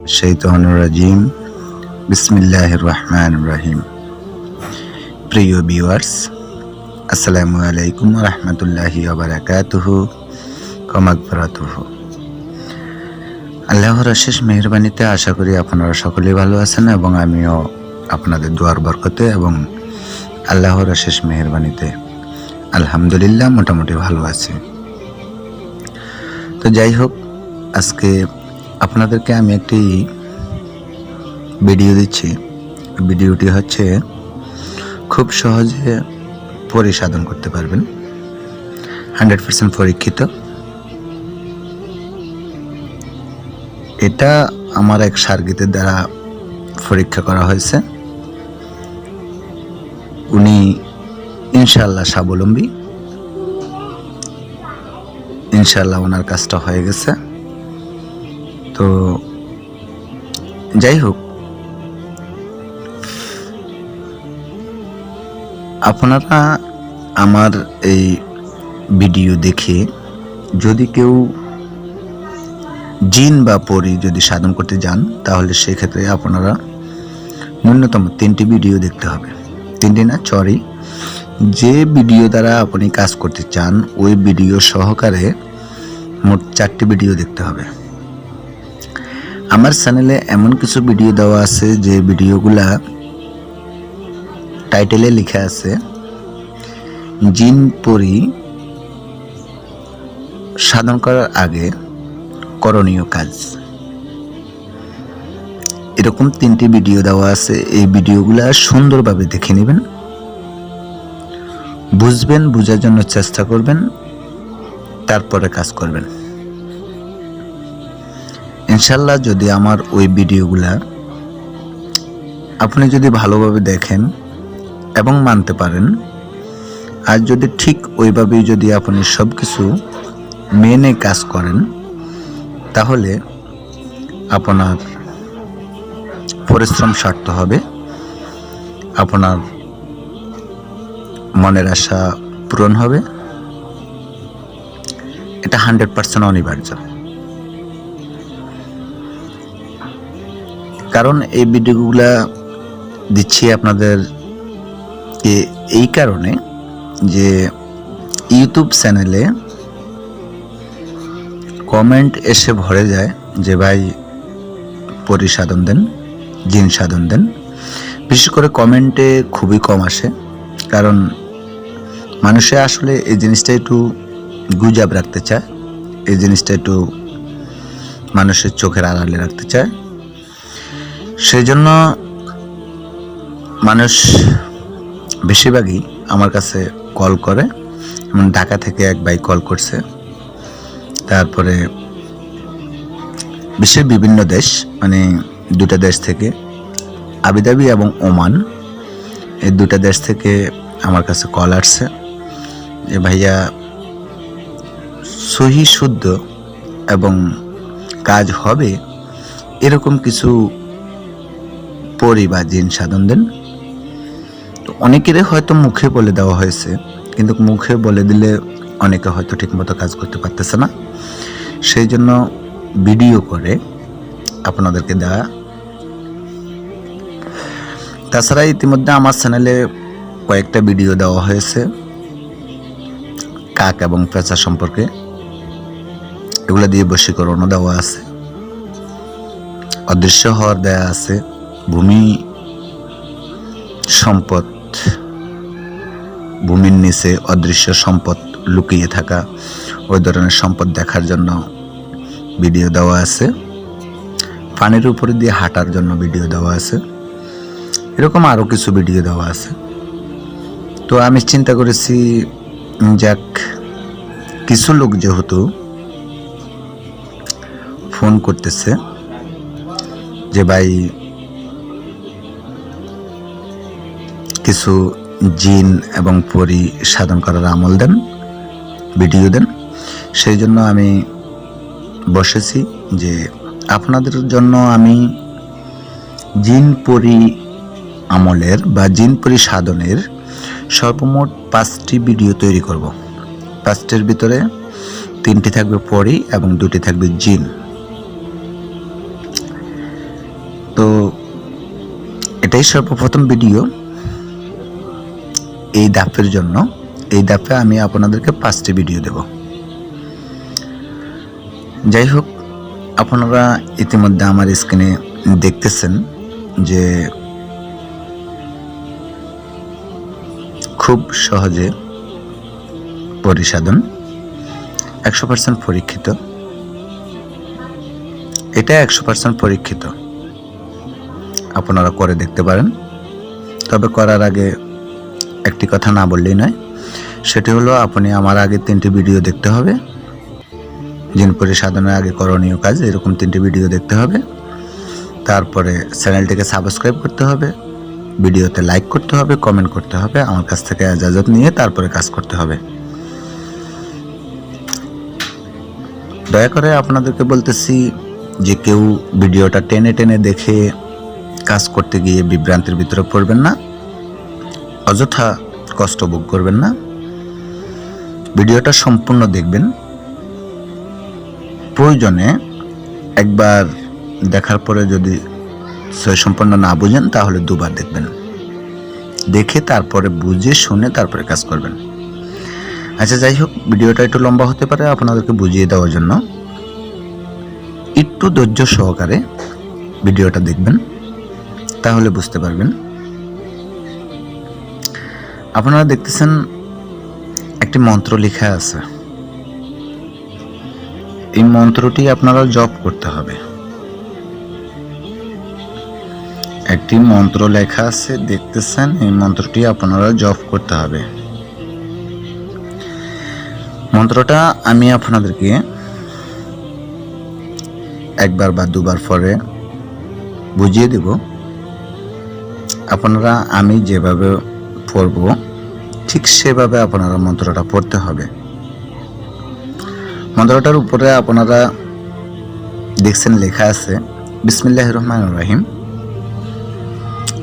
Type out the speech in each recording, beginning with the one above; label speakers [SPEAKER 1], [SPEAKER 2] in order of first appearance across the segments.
[SPEAKER 1] শৈতন রাজিম বিসমিল্লাহ রহমান রহিম প্রিয় ভিউয়ার্স আসসালামু আলাইকুম রহমতুল্লাহি আবরাকাতুহ কমাকবরাতুহ আল্লাহর অশেষ মেহরবানিতে আশা করি আপনারা সকলেই ভালো আছেন এবং আমিও আপনাদের দুয়ার বরকতে এবং আল্লাহর অশেষ মেহরবানিতে আলহামদুলিল্লাহ মোটামুটি ভালো আছে। তো যাই হোক, আজকে আপনাদেরকে আমি একটি ভিডিও দিচ্ছি। ভিডিওটি হচ্ছে খুব সহজে পরিসাধন করতে পারবেন। হান্ড্রেড পার্সেন্ট পরীক্ষিত। এটা আমার এক সার্গিতের দ্বারা পরীক্ষা করা হয়েছে। উনি ইনশাল্লাহ স্বাবলম্বী। ইনশাল্লাহ ওনার কাজটা হয়ে গেছে। তো যাই হোক, আপনারা আমার এই ভিডিও দেখে যদি কেউ জিন বা পরি যদি সাধন করতে যান, তাহলে সেক্ষেত্রে আপনারা ন্যূনতম তিনটি ভিডিও দেখতে হবে। তিনটি না, সরি। যে ভিডিও দ্বারা আপনি কাজ করতে চান, ওই ভিডিও সহকারে মোট চারটি ভিডিও দেখতে হবে। আমার চ্যানেলে এমন কিছু ভিডিও দেওয়া আছে, যে ভিডিওগুলা টাইটেলে লেখা আছে, জিন পরি সাধন করার আগে করণীয় কাজ। এরকম তিনটি ভিডিও দেওয়া আছে, এই ভিডিওগুলা সুন্দরভাবে দেখে নেবেন। বুঝবেন, বোঝার জন্য চেষ্টা করবেন, তারপরে কাজ করবেন। ইনশাল্লাহ যদি আমার ওই ভিডিওগুলা আপনি যদি ভালোভাবে দেখেন এবং মানতে পারেন, আর যদি ঠিক ওইভাবেই যদি আপনি সব কিছু মেনে কাজ করেন, তাহলে আপনার পরিশ্রম সার্থ হবে, আপনার মনের আশা পূরণ হবে। এটা হান্ড্রেড পার্সেন্ট অনিবার্য। কারণ এই ভিডিওগুলা দিচ্ছি আপনাদের এই কারণে যে ইউটিউব চ্যানেলে কমেন্ট এসে ভরে যায় যে, ভাই পরিসাধন দেন, জিন সাধন দেন। বিশেষ করে কমেন্টে খুবই কম আসে, কারণ মানুষে আসলে এই জিনিসটা একটু গুজাব রাখতে চায়, এই জিনিসটা একটু মানুষের চোখের আড়ালে রাখতে চায়। সেই জন্য মানুষ বেশিরভাগই আমার কাছে কল করে। যেমন ঢাকা থেকে এক ভাই কল করছে। তারপরে বিশ্বের বিভিন্ন দেশ মানে দুটা দেশ থেকে আবিধাবি এবং ওমান, এই দুটা দেশ থেকে আমার কাছে কল আসছে। যে ভাইয়া সহি শুদ্ধ এবং কাজ হবে, এরকম কিছু পরি বা জিন সাধন দেন। তো অনেকেরই হয়তো মুখে বলে দেওয়া হয়েছে, কিন্তু মুখে বলে দিলে অনেকে হয়তো ঠিকমতো কাজ করতে পারতেছে না। সেই জন্য ভিডিও করে আপনাদেরকে দেওয়া তাছাড়া ইতিমধ্যে আমার চ্যানেলে কয়েকটা ভিডিও দেওয়া হয়েছে, কাক এবং পেঁচা সম্পর্কে। এগুলো দিয়ে বশীকরণও দেওয়া আছে। অদৃশ্য হওয়ার দেয়া আছে। ভূমি সম্পদ, ভূমির নিচে অদৃশ্য সম্পদ লুকিয়ে থাকা ওই ধরনের সম্পদ দেখার জন্য ভিডিও দেওয়া আছে। পানির উপরে দিয়ে হাঁটার জন্য ভিডিও দেওয়া আছে। এরকম আরও কিছু ভিডিও দেওয়া আছে। তো আমি চিন্তা করেছি, যাক, কিছু লোক যেহেতু ফোন করতেছে যে, ভাই কিছু জিন এবং পরি সাধন করার আমল দেন, ভিডিও দেন। সেই জন্য আমি বসেছি যে আপনাদের জন্য আমি জিন পরি আমলের বা জিন পরি সাধনের সর্বমোট পাঁচটি ভিডিও তৈরি করব। পাঁচটির ভিতরে তিনটি থাকবে পরি এবং দুটি থাকবে জিন। তো এটাই সর্বপ্রথম ভিডিও। এই ধাপের জন্য, এই ধাপে আমি আপনাদেরকে পাঁচটি ভিডিও দেব। যাই হোক, আপনারা ইতিমধ্যে আমার স্ক্রিনে দেখতেছেন যে খুব সহজে পরিসাধন, একশো পার্সেন্ট পরীক্ষিত। এটা একশো পার্সেন্ট পরীক্ষিত। আপনারা করে দেখতে পারেন। তবে করার আগে একটি কথা না বললেই নয়। সেটি হলো, আপনি আমার আগে তিনটি ভিডিও দেখতে হবে। জিন পরিসাধনের আগে করণীয় কাজ, এরকম তিনটি ভিডিও দেখতে হবে। তারপরে চ্যানেলটিকে সাবস্ক্রাইব করতে হবে। ভিডিওতে লাইক করতে হবে, কমেন্ট করতে হবে, আমার কাছ থেকে এজাজত নিয়ে তারপরে কাজ করতে হবে। দয়া করে আপনাদেরকে বলতেছি যে কেউ ভিডিওটা টেনে টেনে দেখে কাজ করতে গিয়ে বিভ্রান্তির ভিতরে পড়বেন না। অযথা কষ্ট ভোগ করবেন না। ভিডিওটা সম্পূর্ণ দেখবেন। প্রয়োজনে একবার দেখার পরে যদি সই সম্পন্ন না বুঝেন, তাহলে দুবার দেখবেন। দেখে তারপরে বুঝে শুনে তারপরে কাজ করবেন। আচ্ছা যাই হোক, ভিডিওটা একটু লম্বা হতে পারে আপনাদেরকে বুঝিয়ে দেওয়ার জন্য। একটু ধৈর্য সহকারে ভিডিওটা দেখবেন, তাহলে বুঝতে পারবেন। আপনারা দেখতেছেন একটি মন্ত্র লেখা আছে। এই মন্ত্রটি আপনারা জপ করতে হবে। একটি মন্ত্র লেখা আছে, দেখতেছেন, এই মন্ত্রটি আপনারা জপ করতে হবে। মন্ত্রটা আমি আপনাদেরকে একবার বা দুবার পরে বুঝিয়ে দেব। আপনারা আমি যেভাবে পড়ব ঠিক সেভাবে আপনারা মন্ত্রটা পড়তে হবে। মন্ত্রটার উপরে আপনারা দেখছেন লেখা আছে বিসমিল্লাহ রহমান রাহিম,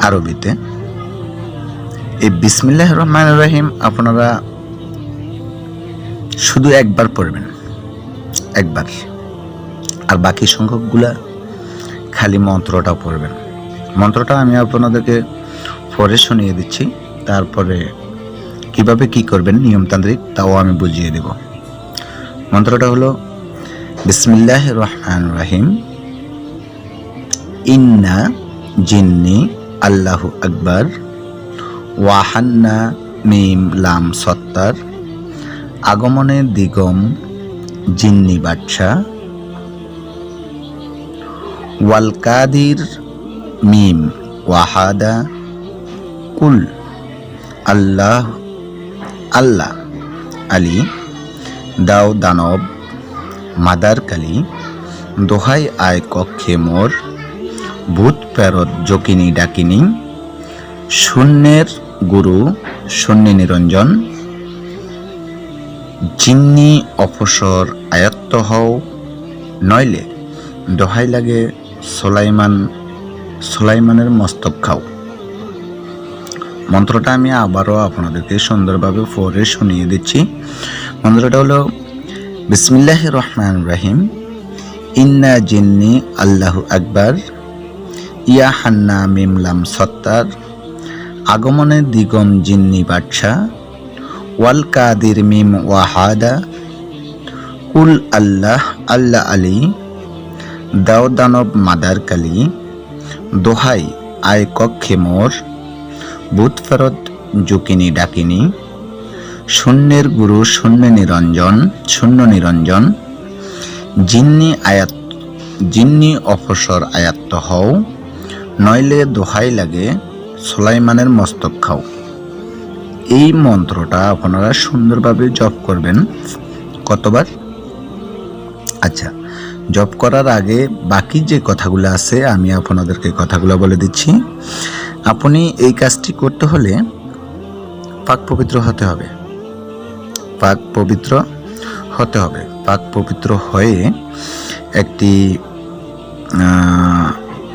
[SPEAKER 1] আরবিতে। এই বিসমিল্লাহ রহমান রাহিম আপনারা শুধু একবার পড়বেন, একবার। আর বাকি সংখ্যকগুলা খালি মন্ত্রটা পড়বেন। মন্ত্রটা আমি আপনাদেরকে পরে শুনিয়ে দিচ্ছি। তারপরে কীভাবে কি করবেন নিয়মতান্ত্রিক, তাও আমি বুঝিয়ে দেব। মন্ত্রটা হলো বিসমিল্লাহ রহমান রাহিম। ইন্না জিন্নি আল্লাহ আকবর। ওয়াহান্না মিম লাম সত্তার। আগমনে দিগম জিন্নি বাদশা। ওয়ালকাদির মিম ওয়াহাদা। কুল আল্লাহ আল্লাহ, আলী দাও দানব, মাদার কালী, দোহাই আয় কক্ষে মোর, ভূত প্যারত জকিনী ডাকিনী, শূন্যের গুরু, শূন্য নিরঞ্জন, জিন্নি অপসর আয়ত্ত হও, নইলে দোহাই লাগে সোলাইমান, সোলাইমানের মস্তক খাও। মন্ত্রটা আমি আবারও আপনাদেরকে সুন্দরভাবে পরে শুনিয়ে দিচ্ছি। মন্ত্রটা হলো বিসমিল্লাহ রহমান রাহিম। ইন্না জিন্নি আল্লাহ আকবার। ইয়া হান্না মিমলাম সত্তার। আগমনে দিগম জিন্নি বাদশা। ওয়াল কাদির মিম ওয়াহাদা। কুল আল্লাহ আল্লাহ আলী। দাও দানব মাদার কালী। দোহাই আয় কক্ষে মোর। বুধ ফেরত জুকিনি ডাকিনি। শূন্যের গুরু, শূন্য নিরঞ্জন শূন্য নিরঞ্জন। জিন্নি আয়াত, জিন্নি অপসর আয়াত্ত হও। নইলে দোহাই লাগে, সোলাইমানের মস্তক খাও। এই মন্ত্রটা আপনারা সুন্দরভাবে জপ করবেন। কতবার? আচ্ছা জব করার আগে বাকি যে কথাগুলো আছে, আমি আপনাদেরকে কথাগুলো বলে দিচ্ছি। আপনি এই কাজটি করতে হলে পাক পবিত্র হতে হবে। পাক পবিত্র হতে হবে। পাক পবিত্র হয়ে একটি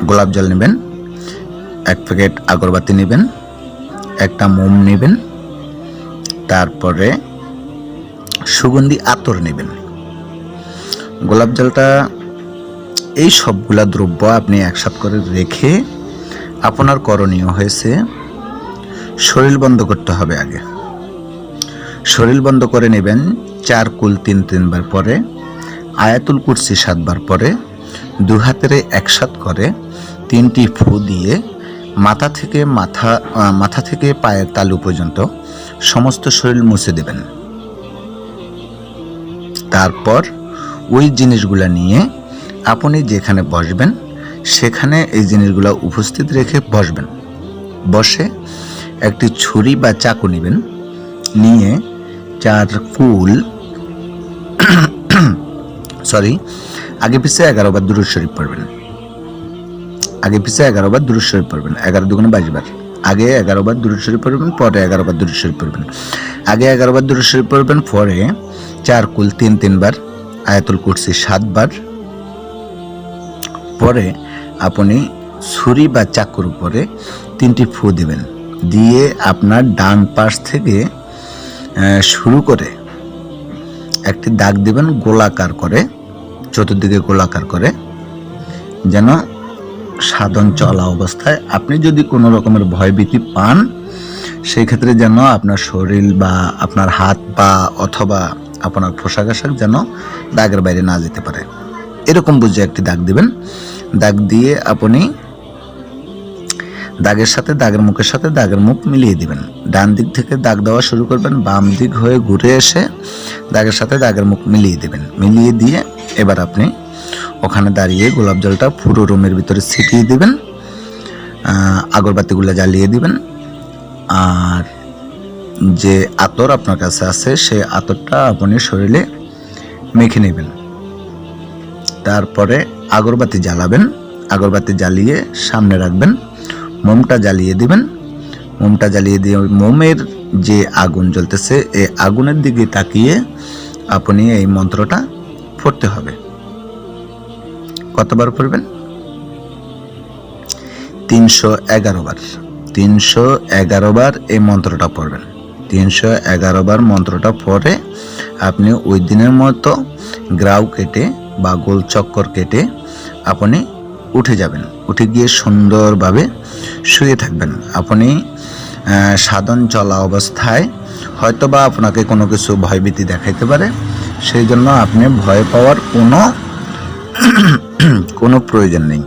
[SPEAKER 1] গোলাপ জল নেবেন, এক প্যাকেট আগরবাতি নেবেন, একটা মোম নেবেন, তারপরে সুগন্ধি আতর নেবেন। গোলাপ জলটা, এই সবগুলা দ্রব্য আপনি একসাথ করে রেখে আপনার করণীয় হয়েছে শরীর বন্ধ করতে হবে আগে। শরীর বন্ধ করে নেবেন চার কুল তিন তিনবার পরে, আয়াতুল কুরসি সাতবার পরে, দু হাতের একসাথ করে তিনটি ফু দিয়ে মাথা থেকে মাথা মাথা থেকে পায়ের তালু পর্যন্ত সমস্ত শরীর মুছে দেবেন। তারপর ওই জিনিসগুলো নিয়ে আপনি যেখানে বসবেন সেখানে এই জিনিসগুলো উপস্থিত রেখে বসবেন। বসে একটি ছুরি বা চাকু নেবেন, নিয়ে চার কুল, সরি, আগে পিছিয়ে এগারো বার দুরুদ শরীফ পড়বেন। আগে পিছিয়ে এগারো বার দুরুদ শরীফ পড়বেন, এগারো দুগুণে বাইশ বার। আগে এগারো বার দুরুদ শরীফ পড়বেন, পরে এগারো বার দুরুদ শরীফ পড়বেন। আগে এগারো বার দুরুদ শরীফ পড়বেন, পরে চার কুল তিন তিনবার আয়াতুল কুরসি সাতবার পরে আপনি ছুরি বা চাকুর উপরে তিনটি ফু দিবেন। দিয়ে আপনার ডান পাশ থেকে শুরু করে একটি দাগ দেবেন গোলাকার করে, চতুর্দিকে গোলাকার করে, যেন সাধন চলা অবস্থায় আপনি যদি কোনো রকমের ভয়ভীতি পান সেই ক্ষেত্রে যেন আপনার শরীর বা আপনার হাত পা অথবা আপনার পোশাক আশাক যেন দাগের বাইরে না যেতে পারে। এরকম বুঝে একটি দাগ দিবেন। দাগ দিয়ে আপনি দাগের সাথে, দাগের মুখের সাথে দাগের মুখ মিলিয়ে দিবেন। ডান দিক থেকে দাগ দেওয়া শুরু করবেন, বাম দিক হয়ে ঘুরে এসে দাগের সাথে দাগের মুখ মিলিয়ে দিবেন। মিলিয়ে দিয়ে এবার আপনি ওখানে দাঁড়িয়ে গোলাপ জলটা পুরো রুমের ভিতরে ছিটিয়ে দিবেন আগরবাতিগুলো জ্বালিয়ে দিবেন। আর যে আতর আপনার কাছে আছে, সেই আতরটা আপনি শরীরে মেখে নেবেন। তারপরে আগরবাতি জ্বালাবেন, আগরবাতি জ্বালিয়ে সামনে রাখবেন, মোমটা জ্বালিয়ে দিবেন। মোমটা জ্বালিয়ে দিয়ে মোমের যে আগুন জ্বলতেছে এই আগুনের দিকে তাকিয়ে আপনি এই মন্ত্রটা পড়তে হবে। কতবার পড়বেন? তিনশো এগারো বার। তিনশো এগারো বার এই মন্ত্রটা পড়বেন। তিনশো এগারো বার মন্ত্রটা পড়ে আপনি ওই দিনের মতো গ্রাউ কেটে বা গোল চক্কর কেটে আপনি উঠে যাবেন। উঠে গিয়ে সুন্দরভাবে শুয়ে থাকবেন। আপনি সাধন চলা অবস্থায় হয়তোবা আপনাকে কোনো কিছু ভয়ভীতি দেখাইতে পারে। সেই জন্য আপনি ভয় পাওয়ার কোনো কোনো প্রয়োজন নেই।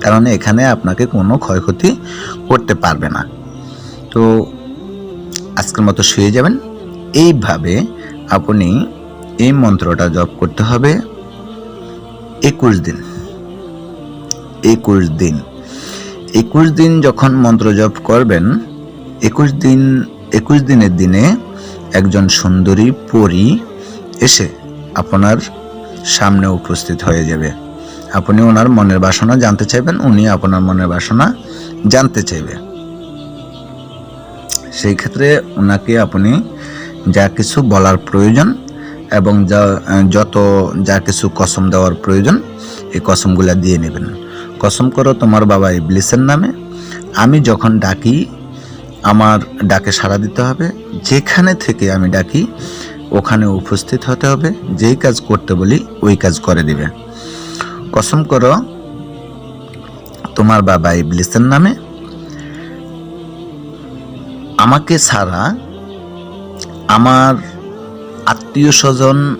[SPEAKER 1] কারণ এখানে আপনাকে কোনো ক্ষয়ক্ষতি করতে পারবে না। তো আজকের মতো শুয়ে যাবেন। এইভাবে আপনি এই মন্ত্রটা জপ করতে হবে একুশ দিন। একুশ দিন। একুশ দিন যখন মন্ত্র জপ করবেন, একুশ দিন, একুশ দিনের দিনে একজন সুন্দরী পরী এসে আপনার সামনে উপস্থিত হয়ে যাবে। আপনি ওনার মনের বাসনা জানতে চাইবেন, উনি আপনার মনের বাসনা জানতে চাইবে। সেই ক্ষেত্রে ওনাকে আপনি যা কিছু বলার প্রয়োজন এবং যা, যত যা কিছু কসম দেওয়ার প্রয়োজন, এই কসমগুলা দিয়ে নেবেন। কসম করো, তোমার বাবা ইবলিসের নামে। আমি যখন ডাকি, আমার ডাকে সাড়া দিতে হবে। যেখানে থেকে আমি ডাকি, ওখানে উপস্থিত হতে হবে। যেই কাজ করতে বলি, ওই কাজ করে দিবে। কসম করো, তোমার বাবা ইবলিসের নামে। আমাকে ছাড়া আমার আত্মীয় স্বজন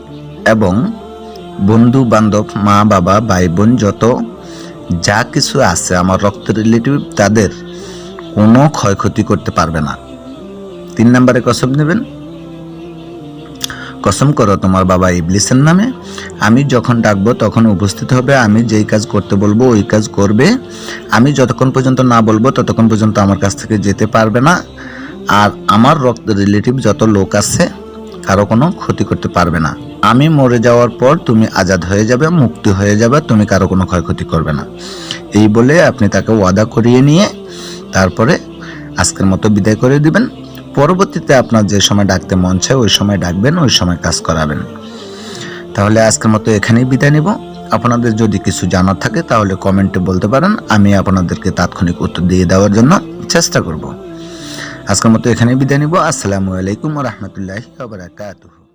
[SPEAKER 1] এবং বন্ধু বান্ধব মা বাবা ভাই বোন যত যা কিছু আছে আমার রক্ত রিলেটিভ তাদের কোনো ক্ষয়ক্ষতি করতে পারবে না। তিন নম্বরে কসম নেবেন? কসম করো তোমার বাবা ইবলিসের নামে। আমি যখন ডাকবো তখন উপস্থিত হবে, আমি যেই কাজ করতে বলব ওই কাজ করবে। আমি যতক্ষণ পর্যন্ত না বলব ততক্ষণ পর্যন্ত আমার কাছ থেকে যেতে পারবে না। আর আমার রক্ত রিলেটিভ যত লোক আছে, কারও কোনো ক্ষতি করতে পারবে না। আমি মরে যাওয়ার পর তুমি আজাদ হয়ে যাবে, মুক্তি হয়ে যাবে, তুমি কারও কোনো ক্ষয়ক্ষতি করবে না। এই বলে আপনি তাকে ওয়াদা করিয়ে নিয়ে তারপরে আজকের মতো বিদায় করে দিবেন। পরবর্তীতে আপনার যে সময় ডাকতে মন চায়, ওই সময় ডাকবেন, ওই সময় কাজ করাবেন। তাহলে আজকের মতো এখানেই বিদায় নিব। আপনাদের যদি কিছু জানার থাকে, তাহলে কমেন্টে বলতে পারেন। আমি আপনাদেরকে তাৎক্ষণিক উত্তর দিয়ে দেওয়ার জন্য চেষ্টা করব। আজকের মতো এখানেই বিদায় নিব। আসসালামু আলাইকুম রহমতুল্লাহি বারাকাতুহু।